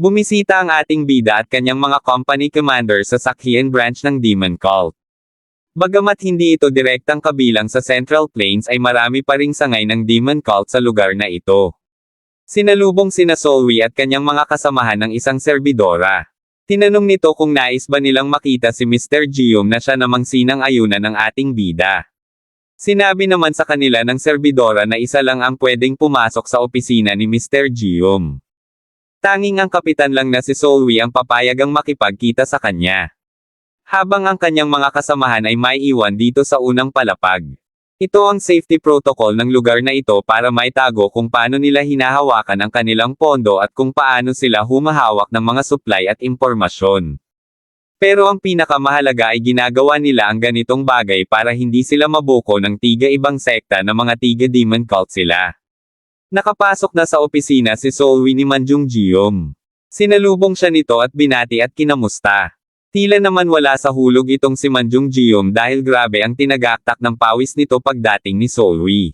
Bumisita ang ating bida at kanyang mga company commander sa Sakhian branch ng Demon Cult. Bagamat hindi ito direktang kabilang sa Central Plains ay marami pa ring sangay ng Demon Cult sa lugar na ito. Sinalubong sina Solwi at kanyang mga kasamahan ng isang serbidora. Tinanong nito kung nais ba nilang makita si Mr. Gium na siya namang sinang ayunan ng ating bida. Sinabi naman sa kanila ng serbidora na isa lang ang pwedeng pumasok sa opisina ni Mr. Gium. Tanging ang kapitan lang na si Solwi ang papayagang makipagkita sa kanya. Habang ang kanyang mga kasamahan ay may iwan dito sa unang palapag. Ito ang safety protocol ng lugar na ito para maitago kung paano nila hinahawakan ang kanilang pondo at kung paano sila humahawak ng mga supply at impormasyon. Pero ang pinakamahalaga ay ginagawa nila ang ganitong bagay para hindi sila mabuko ng tiga ibang sekta na mga tiga demon cult sila. Nakapasok na sa opisina si Solwi ni Manjung Gium. Sinalubong siya nito at binati at kinamusta. Tila naman wala sa hulog itong si Manjung Gium dahil grabe ang tinagaktak ng pawis nito pagdating ni Solwi.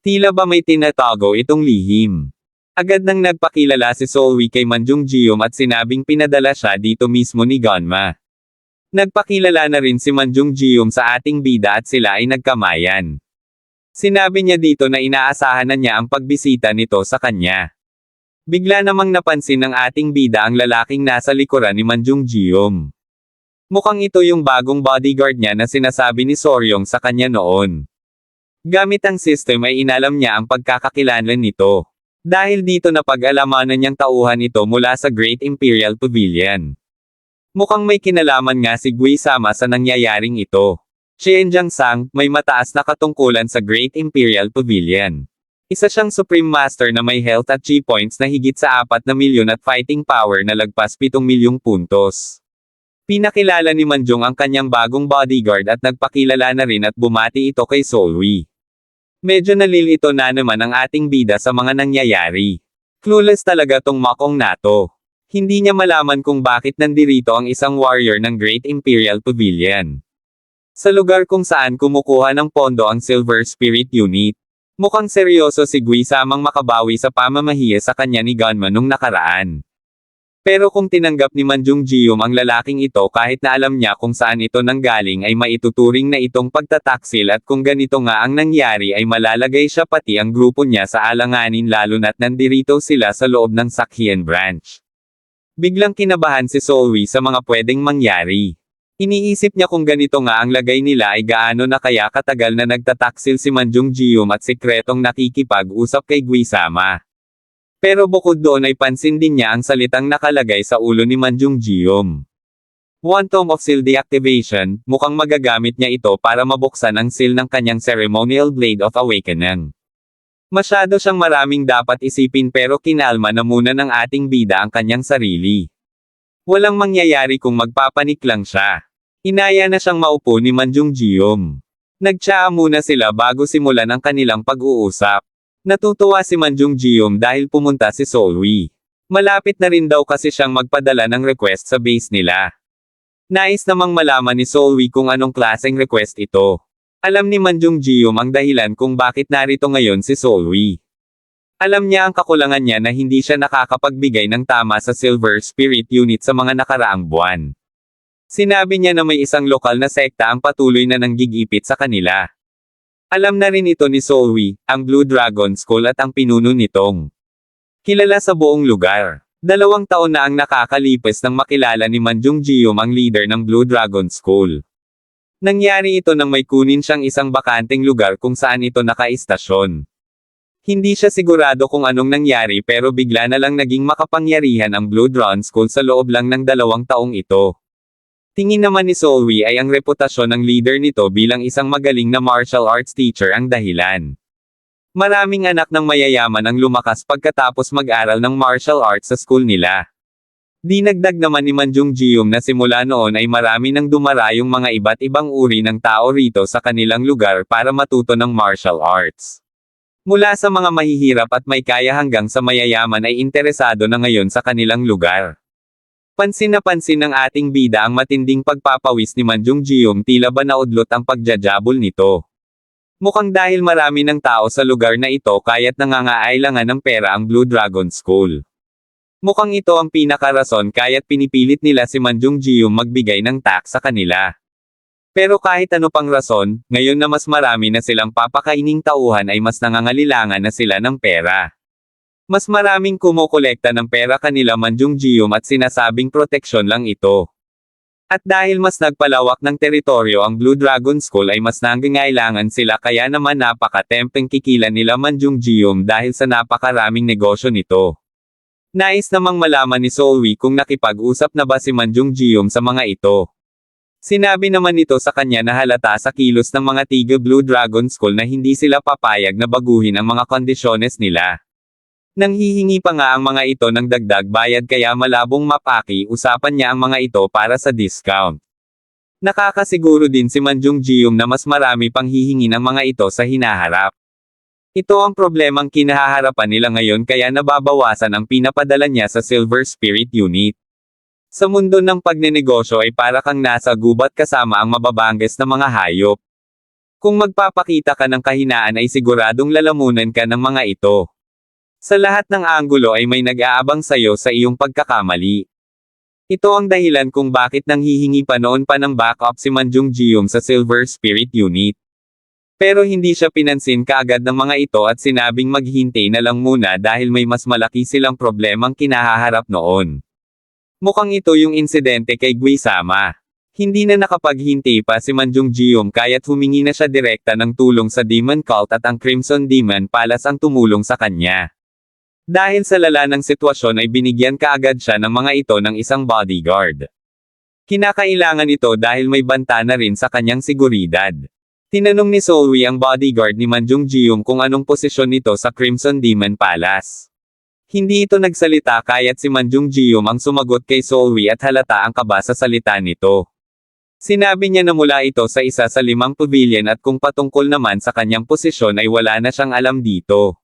Tila ba may tinatago itong lihim. Agad nang nagpakilala si Solwi kay Manjung Gium at sinabing pinadala siya dito mismo ni Ganma. Nagpakilala na rin si Manjung Gium sa ating bida at sila ay nagkamayan. Sinabi niya dito na inaasahan na niya ang pagbisita nito sa kanya. Bigla namang napansin ng ating bida ang lalaking nasa likuran ni Manjung Gium. Mukhang ito yung bagong bodyguard niya na sinasabi ni Soryong sa kanya noon. Gamit ang system ay inalam niya ang pagkakakilanlan nito. Dahil dito na pag-alamanan niyang tauhan ito mula sa Great Imperial Pavilion. Mukhang may kinalaman nga si Gui Sama sa nangyayaring ito. Xianjiang Sang, may mataas na katungkulan sa Great Imperial Pavilion. Isa siyang Supreme Master na may health at chi points na higit sa 4 na milyon at fighting power na lagpas 7 milyong puntos. Pinakilala ni Manjong ang kanyang bagong bodyguard at nagpakilala na rin at bumati ito kay Solwi. Medyo nalilito na naman ang ating bida sa mga nangyayari. Clueless talaga tong makong nato. Hindi niya malaman kung bakit nandirito ang isang warrior ng Great Imperial Pavilion. Sa lugar kung saan kumukuha ng pondo ang Silver Spirit Unit. Mukhang seryoso si Gui samang makabawi sa pamamahiya sa kanya ni Gunman nung nakaraan. Pero kung tinanggap ni Manjung Gium ang lalaking ito kahit na alam niya kung saan ito nanggaling ay maituturing na itong pagtataksil at kung ganito nga ang nangyari ay malalagay siya pati ang grupo niya sa alanganin lalo na't nandirito sila sa loob ng Sakhian branch. Biglang kinabahan si Solwi sa mga pwedeng mangyari. Iniisip niya kung ganito nga ang lagay nila ay gaano na kaya katagal na nagtataksil si Manjung Gium at sikretong nakikipag-usap kay Guisama. Pero bukod doon ay pansin din niya ang salitang nakalagay sa ulo ni Manjung. One Tome of Seal Deactivation, mukhang magagamit niya ito para mabuksan ang seal ng kanyang Ceremonial Blade of Awakening. Masyado siyang maraming dapat isipin pero kinalma na muna ng ating bida ang kanyang sarili. Walang mangyayari kung magpapanik lang siya. Inaya na siyang maupo ni Manjung Gium. Nagtsaa muna sila bago simulan ang kanilang pag-uusap. Natutuwa si Manjung Gium dahil pumunta si Solwi. Malapit na rin daw kasi siyang magpadala ng request sa base nila. Nais namang malaman ni Solwi kung anong klaseng request ito. Alam ni Manjung Gium ang dahilan kung bakit narito ngayon si Solwi. Alam niya ang kakulangan niya na hindi siya nakakapagbigay ng tama sa Silver Spirit Unit sa mga nakaraang buwan. Sinabi niya na may isang lokal na sekta ang patuloy na nanggigipit sa kanila. Alam na rin ito ni Solwi, ang Blue Dragon School at ang pinuno nitong. Kilala sa buong lugar. Dalawang taon na ang nakakalipas nang makilala ni Manjung Gium ang leader ng Blue Dragon School. Nangyari ito nang may kunin siyang isang bakanteng lugar kung saan ito nakaistasyon. Hindi siya sigurado kung anong nangyari pero bigla na lang naging makapangyarihan ang Blue Dragon School sa loob lang ng dalawang taong ito. Tingin naman ni Solwi ay ang reputasyon ng leader nito bilang isang magaling na martial arts teacher ang dahilan. Maraming anak ng mayayaman ang lumakas pagkatapos mag-aral ng martial arts sa school nila. Dinagdag naman ni Manjung Gium na simula noon ay marami nang dumarayong mga iba't ibang uri ng tao rito sa kanilang lugar para matuto ng martial arts. Mula sa mga mahihirap at may kaya hanggang sa mayayaman ay interesado na ngayon sa kanilang lugar. Pansin na pansin ng ating bida ang matinding pagpapawis ni Manjung Gium tila ba naudlot ang pagjajabol nito. Mukhang dahil marami ng tao sa lugar na ito kaya't nangangailangan ng pera ang Blue Dragon School. Mukhang ito ang pinakarason kaya't pinipilit nila si Manjung Jium magbigay ng tax sa kanila. Pero kahit ano pang rason, ngayon na mas marami na silang papakaining tauhan ay mas nangangalilangan na sila ng pera. Mas maraming kumukolekta ng pera kanila Manjung Jium at sinasabing proteksyon lang ito. At dahil mas nagpalawak ng teritoryo ang Blue Dragon School ay mas nangangailangan sila kaya naman napaka-tempting kikilan nila Manjung Jium dahil sa napakaraming negosyo nito. Nais namang malaman ni Solwi kung nakipag-usap na ba si Manjung Jium sa mga ito. Sinabi naman nito sa kanya na halata sa kilos ng mga Tiga Blue Dragon School na hindi sila papayag na baguhin ang mga kondisyones nila. Nang hihingi pa nga ang mga ito ng dagdag bayad kaya malabong mapaki usapan niya ang mga ito para sa discount. Nakakasiguro din si Manjung Jium na mas marami pang hihingi ng mga ito sa hinaharap. Ito ang problemang kinahaharapan nila ngayon kaya nababawasan ang pinapadala niya sa Silver Spirit Unit. Sa mundo ng pagnenegosyo ay para kang nasa gubat kasama ang mababangges na mga hayop. Kung magpapakita ka ng kahinaan ay siguradong lalamunan ka ng mga ito. Sa lahat ng anggulo ay may nag-aabang sayo sa iyong pagkakamali. Ito ang dahilan kung bakit nang hihingi pa noon pa ng backup si Manjung Jium sa Silver Spirit Unit. Pero hindi siya pinansin kaagad ng mga ito at sinabing maghintay na lang muna dahil may mas malaki silang problemang kinahaharap noon. Mukhang ito yung insidente kay Guisama. Hindi na nakapaghintay pa si Manjung Jium kaya't humingi na siya direkta ng tulong sa Demon Cult at ang Crimson Demon Palace ang tumulong sa kanya. Dahil sa lala ng sitwasyon ay binigyan kaagad siya ng mga ito ng isang bodyguard. Kinakailangan ito dahil may banta na rin sa kanyang seguridad. Tinanong ni Solwi ang bodyguard ni Manjung Jium kung anong posisyon nito sa Crimson Demon Palace. Hindi ito nagsalita kaya't si Manjung Jium ang sumagot kay Solwi at halata ang kaba sa salita nito. Sinabi niya na mula ito sa isa sa limang pavilion at kung patungkol naman sa kanyang posisyon ay wala na siyang alam dito.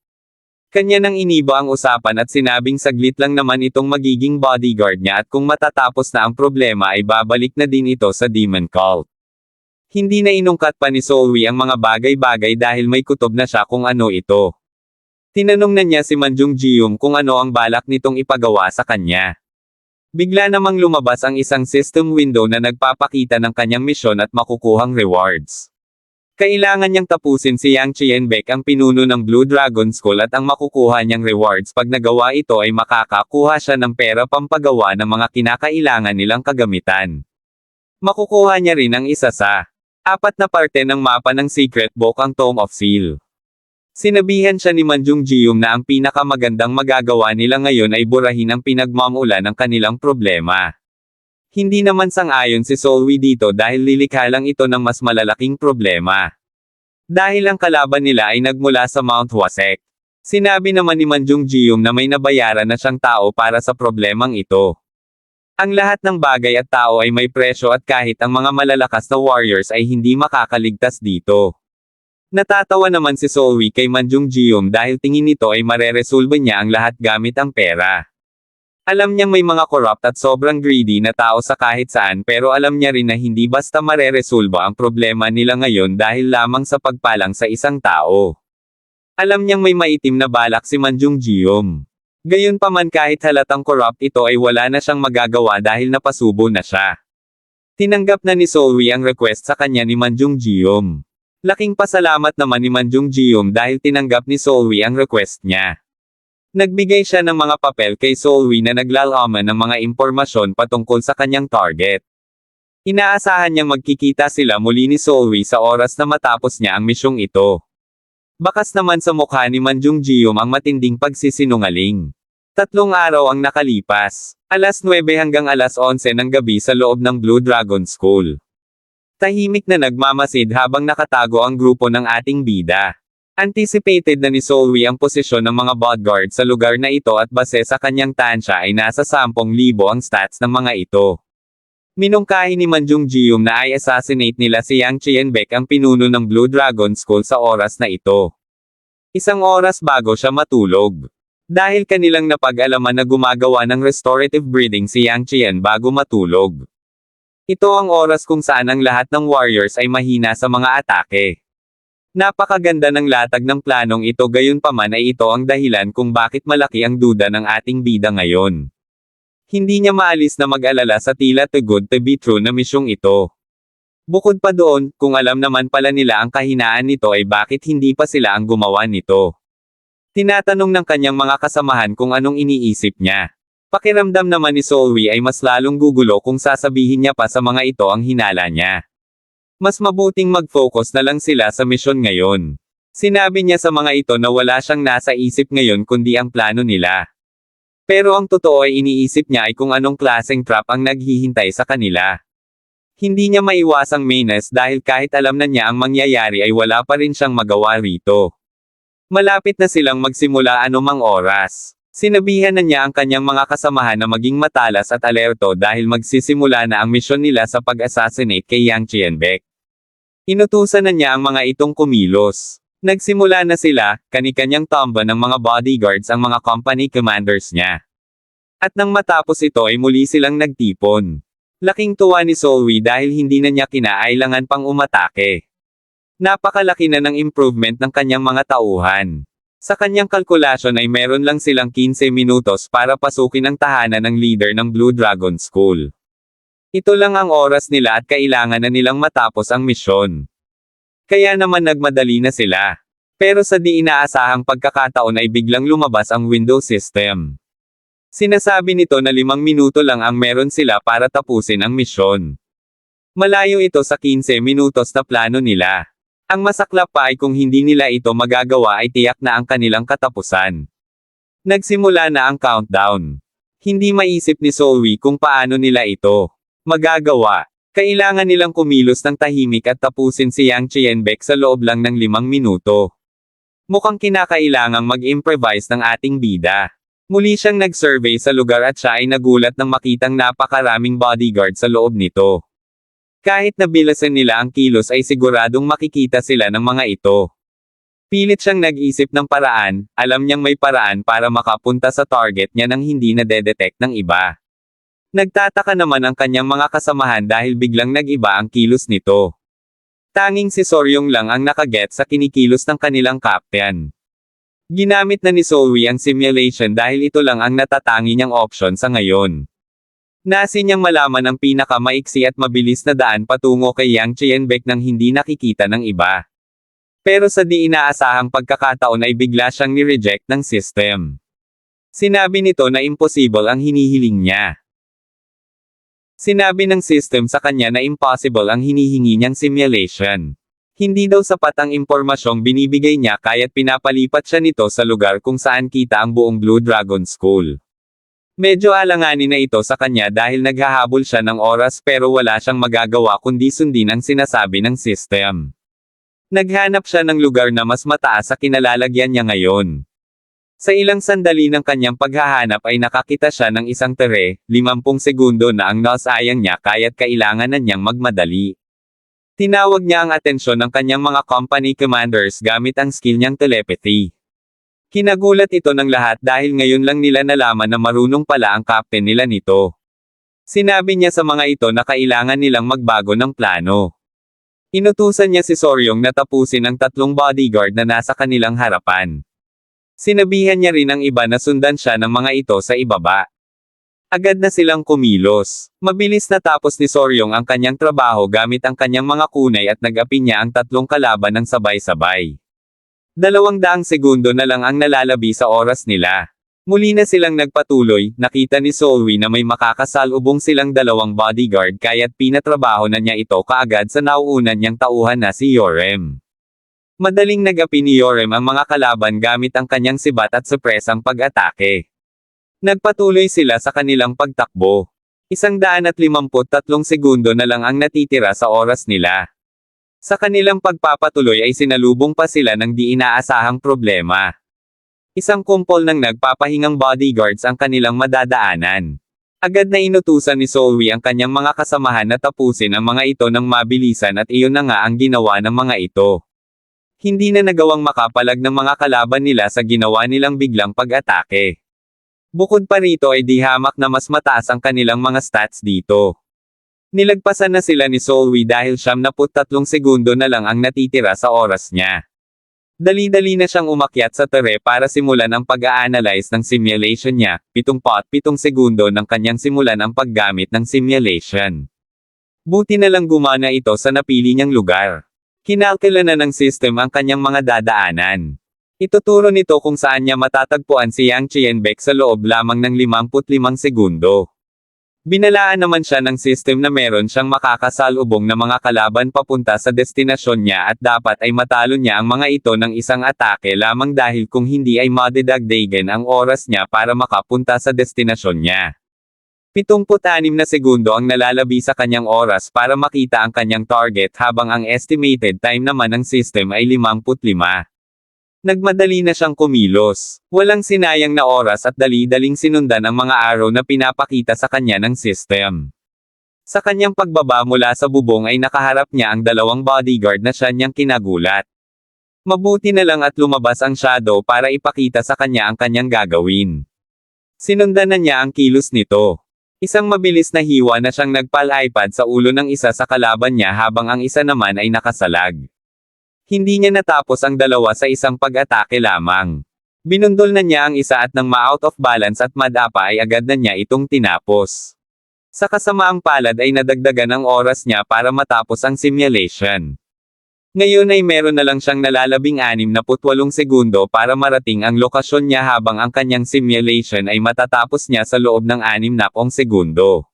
Kanya nang iniba ang usapan at sinabing saglit lang naman itong magiging bodyguard niya at kung matatapos na ang problema ay babalik na din ito sa Demon Cult. Hindi na inungkat pa ni Solwi ang mga bagay-bagay dahil may kutob na siya kung ano ito. Tinanong na niya si Manjung Jium kung ano ang balak nitong ipagawa sa kanya. Bigla namang lumabas ang isang system window na nagpapakita ng kanyang misyon at makukuhang rewards. Kailangan niyang tapusin si Yang Chienbek ang pinuno ng Blue Dragon School at ang makukuha niyang rewards pag nagawa ito ay makakakuha siya ng pera pampagawa ng mga kinakailangan nilang kagamitan. Makukuha niya rin ang isa sa apat na parte ng mapa ng Secret Book ang Tome of Seal. Sinabihan siya ni Manjung Jium na ang pinakamagandang magagawa nila ngayon ay burahin ang pinagmamulan ng kanilang problema. Hindi naman sang-ayon si Solwi dito dahil lilikha lang ito ng mas malalaking problema. Dahil ang kalaban nila ay nagmula sa Mount Wasek. Sinabi naman ni Manjung Jium na may nabayaran na siyang tao para sa problemang ito. Ang lahat ng bagay at tao ay may presyo at kahit ang mga malalakas na warriors ay hindi makakaligtas dito. Natatawa naman si Solwi kay Manjung Jium dahil tingin nito ay mareresolba niya ang lahat gamit ang pera. Alam niyang may mga corrupt at sobrang greedy na tao sa kahit saan pero alam niya rin na hindi basta mareresolba ang problema nila ngayon dahil lamang sa pagpalang sa isang tao. Alam niyang may maitim na balak si Manjung Jium. Gayunpaman kahit halatang corrupt ito ay wala na siyang magagawa dahil napasubo na siya. Tinanggap na ni Solwi ang request sa kanya ni Manjung Jium. Laking pasalamat naman ni Manjung Jium dahil tinanggap ni Solwi ang request niya. Nagbigay siya ng mga papel kay Solwi na naglalaman ng mga impormasyon patungkol sa kanyang target. Inaasahan niyang magkikita sila muli ni Solwi sa oras na matapos niya ang misyong ito. Bakas naman sa mukha ni Manjung Jium ang matinding pagsisinungaling. Tatlong araw ang nakalipas, alas 9 hanggang alas 11 ng gabi sa loob ng Blue Dragon School. Tahimik na nagmamasid habang nakatago ang grupo ng ating bida. Anticipated na ni Solwi ang posisyon ng mga bodyguard sa lugar na ito at base sa kanyang tansya ay nasa 10,000 ang stats ng mga ito. Minungkahi ni Manjung Jium na ay assassinate nila si Yang Chienbek ang pinuno ng Blue Dragon School sa oras na ito. Isang oras bago siya matulog. Dahil kanilang napag-alaman na gumagawa ng restorative breathing si Yang Chien bago matulog. Ito ang oras kung saan ang lahat ng warriors ay mahina sa mga atake. Napakaganda ng latag ng planong ito gayunpaman ay ito ang dahilan kung bakit malaki ang duda ng ating bida ngayon. Hindi niya maalis na mag-alala sa tila too good to be true na misyong ito. Bukod pa doon, kung alam naman pala nila ang kahinaan nito ay bakit hindi pa sila ang gumawa nito. Tinatanong ng kanyang mga kasamahan kung anong iniisip niya. Pakiramdam naman ni Solwi ay mas lalong gugulo kung sasabihin niya pa sa mga ito ang hinala niya. Mas mabuting mag-focus na lang sila sa misyon ngayon. Sinabi niya sa mga ito na wala siyang nasa isip ngayon kundi ang plano nila. Pero ang totoo ay iniisip niya ay kung anong klaseng trap ang naghihintay sa kanila. Hindi niya maiwasang menace dahil kahit alam na niya ang mangyayari ay wala pa rin siyang magawa rito. Malapit na silang magsimula anumang oras. Sinabihan na niya ang kanyang mga kasamahan na maging matalas at alerto dahil magsisimula na ang misyon nila sa pag-assassinate kay Yang Chienbek. Inutusan na niya ang mga itong kumilos. Nagsimula na sila, kani-kanyang tamba ng mga bodyguards ang mga company commanders niya. At nang matapos ito ay muli silang nagtipon. Laking tuwa ni Solwi dahil hindi na niya kinailangan pang umatake. Napakalaki na ng improvement ng kanyang mga tauhan. Sa kanyang kalkulasyon ay meron lang silang 15 minutos para pasukin ang tahanan ng leader ng Blue Dragon School. Ito lang ang oras nila at kailangan na nilang matapos ang misyon. Kaya naman nagmadali na sila. Pero sa di inaasahang pagkakataon ay biglang lumabas ang window system. Sinasabi nito na limang minuto lang ang meron sila para tapusin ang misyon. Malayo ito sa 15 minutos na plano nila. Ang masaklap pa ay kung hindi nila ito magagawa ay tiyak na ang kanilang katapusan. Nagsimula na ang countdown. Hindi maisip ni Zoe kung paano nila ito magagawa. Kailangan nilang kumilos ng tahimik at tapusin si Yang Chienbek sa loob lang ng limang minuto. Mukhang kinakailangang mag-improvise ng ating bida. Muli siyang nag-survey sa lugar at siya ay nagulat nang makitang napakaraming bodyguard sa loob nito. Kahit nabilasan nila ang kilos ay siguradong makikita sila ng mga ito. Pilit siyang nag-isip ng paraan, alam niyang may paraan para makapunta sa target niya nang hindi na detect ng iba. Nagtataka naman ang kanyang mga kasamahan dahil biglang nag-iba ang kilos nito. Tanging si Soryong lang ang nakaget sa kinikilos ng kanilang captain. Ginamit na ni Zoe ang simulation dahil ito lang ang natatangi niyang option sa ngayon. Nasi niyang malaman ang pinakamaiksi at mabilis na daan patungo kay Yang Chienbek nang hindi nakikita ng iba. Pero sa di inaasahang pagkakataon ay bigla siyang ni-reject ng system. Sinabi nito na imposible ang hinihiling niya. Sinabi ng system sa kanya na impossible ang hinihingi niyang simulation. Hindi daw sapat ang impormasyong binibigay niya kaya't pinapalipat siya nito sa lugar kung saan kita ang buong Blue Dragon School. Medyo alanganin na ito sa kanya dahil naghahabol siya ng oras pero wala siyang magagawa kundi sundin ang sinasabi ng system. Naghanap siya ng lugar na mas mataas sa kinalalagyan niya ngayon. Sa ilang sandali ng kanyang paghahanap ay nakakita siya ng isang tere, 50 segundo na ang nasayang niya kaya't kailangan na niyang magmadali. Tinawag niya ang atensyon ng kanyang mga company commanders gamit ang skill niyang telepathy. Kinagulat ito ng lahat dahil ngayon lang nila nalaman na marunong pala ang captain nila nito. Sinabi niya sa mga ito na kailangan nilang magbago ng plano. Inutusan niya si Soryong na tapusin ang tatlong bodyguard na nasa kanilang harapan. Sinabihan niya rin ang iba na sundan siya ng mga ito sa ibaba. Agad na silang kumilos. Mabilis na tapos ni Soryong ang kanyang trabaho gamit ang kanyang mga kunay at nag-api niya ang tatlong kalaban ng sabay-sabay. Dalawang daang segundo na lang ang nalalabi sa oras nila. Muli na silang nagpatuloy, nakita ni Solwi na may makakasalubong silang dalawang bodyguard kaya't pinatrabaho na niya ito kaagad sa nauunan niyang tauhan na si Yorem. Madaling nagapi ni Yorem ang mga kalaban gamit ang kanyang sibat at supresang pag-atake. Nagpatuloy sila sa kanilang pagtakbo. Isang daan at limamput tatlong segundo na lang ang natitira sa oras nila. Sa kanilang pagpapatuloy ay sinalubong pa sila ng di inaasahang problema. Isang kumpol ng nagpapahingang bodyguards ang kanilang madadaanan. Agad na inutusan ni Solwi ang kanyang mga kasamahan na tapusin ang mga ito ng mabilisan at iyon na nga ang ginawa ng mga ito. Hindi na nagawang makapalag ng mga kalaban nila sa ginawa nilang biglang pag-atake. Bukod pa rito ay di hamak na mas mataas ang kanilang mga stats dito. Nilagpasan na sila ni Solwi dahil siyam na tatlong segundo na lang ang natitira sa oras niya. Dali-dali na siyang umakyat sa tere para simulan ang pag-a-analyze ng simulation niya, 77 segundo ng kanyang simulan ang paggamit ng simulation. Buti na lang gumana ito sa napili niyang lugar. Kinalkula na ng system ang kanyang mga dadaanan. Ituturo nito kung saan niya matatagpuan si Yang Chienbek sa loob lamang ng 55 segundo. Binalaan naman siya ng system na meron siyang makakasalubong na mga kalaban papunta sa destinasyon niya at dapat ay matalo niya ang mga ito ng isang atake lamang dahil kung hindi ay madidagdagan ang oras niya para makapunta sa destinasyon niya. 76 na segundo ang nalalabi sa kanyang oras para makita ang kanyang target habang ang estimated time naman ng system ay 55. Nagmadali na siyang kumilos. Walang sinayang na oras at dali-daling sinundan ang mga araw na pinapakita sa kanya ng system. Sa kanyang pagbaba mula sa bubong ay nakaharap niya ang dalawang bodyguard na siya niyang kinagulat. Mabuti na lang at lumabas ang shadow para ipakita sa kanya ang kanyang gagawin. Sinundan na niya ang kilos nito. Isang mabilis na hiwa na siyang nagpal-iPad sa ulo ng isa sa kalaban niya habang ang isa naman ay nakasalag. Hindi niya natapos ang dalawa sa isang pag-atake lamang. Binundol na niya ang isa at nang ma-out of balance at madapa ay agad na niya itong tinapos. Sa kasamaang palad ay nadagdagan ang oras niya para matapos ang simulation. Ngayon ay meron na lang siyang nalalabing 68 segundo para marating ang lokasyon niya habang ang kanyang simulation ay matatapos niya sa loob ng 60 segundo.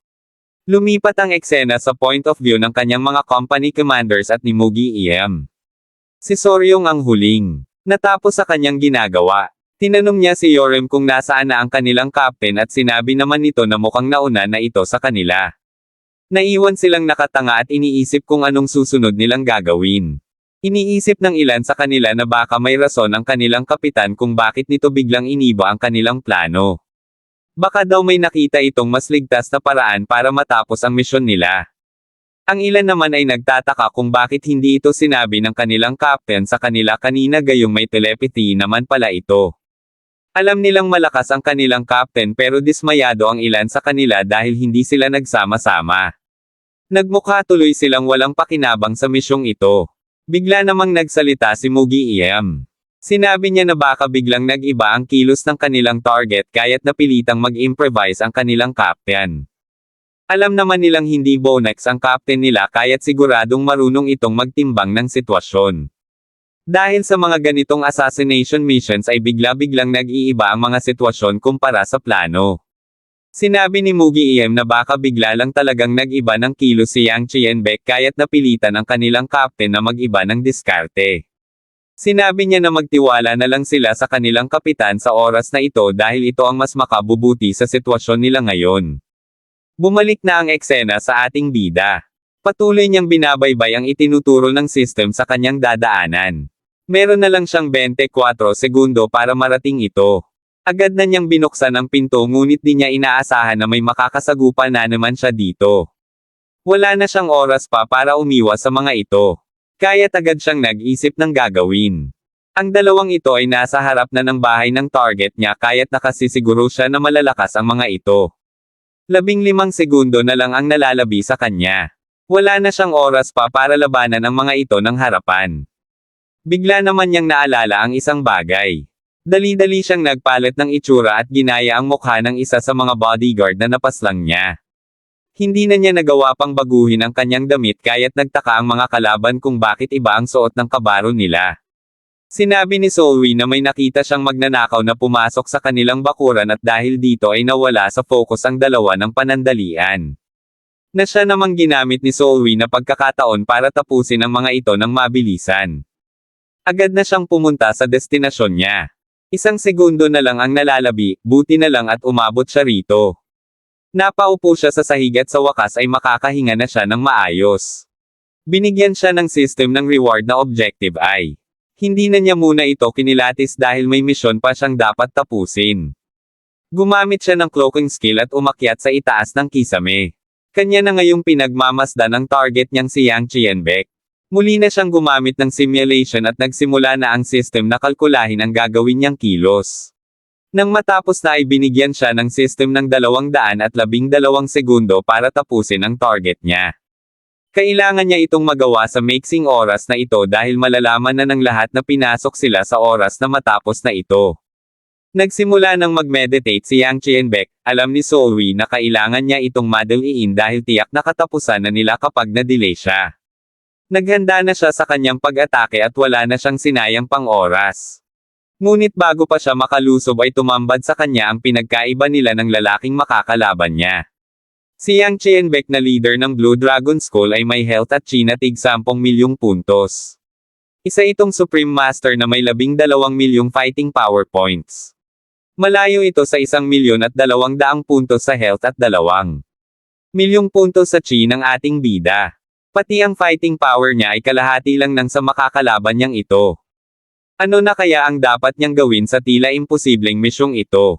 Lumipat ang eksena sa point of view ng kanyang mga company commanders at ni Mugi EM. Si Soryong ang huling. Natapos sa kanyang ginagawa. Tinanong niya si Yorem kung nasaan na ang kanilang captain at sinabi naman nito na mukhang nauna na ito sa kanila. Naiwan silang nakatanga at iniisip kung anong susunod nilang gagawin. Iniisip ng ilan sa kanila na baka may rason ang kanilang kapitan kung bakit nito biglang iniba ang kanilang plano. Baka daw may nakita itong mas ligtas na paraan para matapos ang misyon nila. Ang ilan naman ay nagtataka kung bakit hindi ito sinabi ng kanilang captain sa kanila kanina gayong may telepathy naman pala ito. Alam nilang malakas ang kanilang captain pero dismayado ang ilan sa kanila dahil hindi sila nagsama-sama. Nagmukha tuloy silang walang pakinabang sa misyong ito. Bigla namang nagsalita si Mugi Iem. Sinabi niya na baka biglang nag-iba ang kilos ng kanilang target kaya't napilitang mag-improvise ang kanilang captain. Alam naman nilang hindi Bonex ang captain nila kaya't siguradong marunong itong magtimbang ng sitwasyon. Dahil sa mga ganitong assassination missions ay bigla-biglang nag-iiba ang mga sitwasyon kumpara sa plano. Sinabi ni Mugi EM na baka bigla lang talagang nag-iba ng kilo si Yang Chienbek kaya't napilitan ang kanilang captain na mag-iba ng diskarte. Sinabi niya na magtiwala na lang sila sa kanilang kapitan sa oras na ito dahil ito ang mas makabubuti sa sitwasyon nila ngayon. Bumalik na ang eksena sa ating bida. Patuloy niyang binabaybay ang itinuturo ng system sa kanyang dadaanan. Meron na lang siyang 24 segundo para marating ito. Agad na niyang binuksan ang pinto ngunit di niya inaasahan na may makakasagupa na naman siya dito. Wala na siyang oras pa para umiwas sa mga ito. Kaya agad siyang nag-isip ng gagawin. Ang dalawang ito ay nasa harap na ng bahay ng target niya kaya't nakasisiguro siya na malalakas ang mga ito. Labing limang segundo na lang ang nalalabi sa kanya. Wala na siyang oras pa para labanan ang mga ito ng harapan. Bigla naman niyang naalala ang isang bagay. Dali-dali siyang nagpalit ng itsura at ginaya ang mukha ng isa sa mga bodyguard na napaslang niya. Hindi na niya nagawa pang baguhin ang kanyang damit kaya't nagtaka ang mga kalaban kung bakit iba ang suot ng kabaro nila. Sinabi ni Solwi na may nakita siyang magnanakaw na pumasok sa kanilang bakuran at dahil dito ay nawala sa focus ang dalawa ng panandalian. Na siya namang ginamit ni Solwi na pagkakataon para tapusin ang mga ito ng mabilisan. Agad na siyang pumunta sa destinasyon niya. Isang segundo na lang ang nalalabi, buti na lang at umabot siya rito. Napaupo siya sa sahig at sa wakas ay makakahinga na siya ng maayos. Binigyan siya ng system ng reward na objective ay hindi na niya muna ito kinilatis dahil may misyon pa siyang dapat tapusin. Gumamit siya ng cloaking skill at umakyat sa itaas ng kisame. Kanya na ngayong pinagmamasdan ang target niyang si Yang Chienbek. Muli na siyang gumamit ng simulation at nagsimula na ang system na kalkulahin ang gagawin niyang kilos. Nang matapos na ay binigyan siya ng system ng 212 segundo para tapusin ang target niya. Kailangan niya itong magawa sa mixing oras na ito dahil malalaman na ng lahat na pinasok sila sa oras na matapos na ito. Nagsimula nang mag-meditate si Yang Chienbek, alam ni Solwi na kailangan niya itong madaliin dahil tiyak na katapusan na nila kapag na-delay siya. Naghanda na siya sa kanyang pag-atake at wala na siyang sinayang pang oras. Ngunit bago pa siya makalusob ay tumambad sa kanya ang pinagkaiba nila ng lalaking makakalaban niya. Si Yang Chienbek na leader ng Blue Dragon School ay may health at chi na tig 10 milyong puntos. Isa itong Supreme Master na may 12 milyong fighting power points. Malayo ito sa isang milyon at dalawang daang puntos sa health at dalawang milyong puntos sa chi ng ating bida. Pati ang fighting power niya ay kalahati lang ng sa makakalaban niyang ito. Ano na kaya ang dapat niyang gawin sa tila imposibleng misyong ito?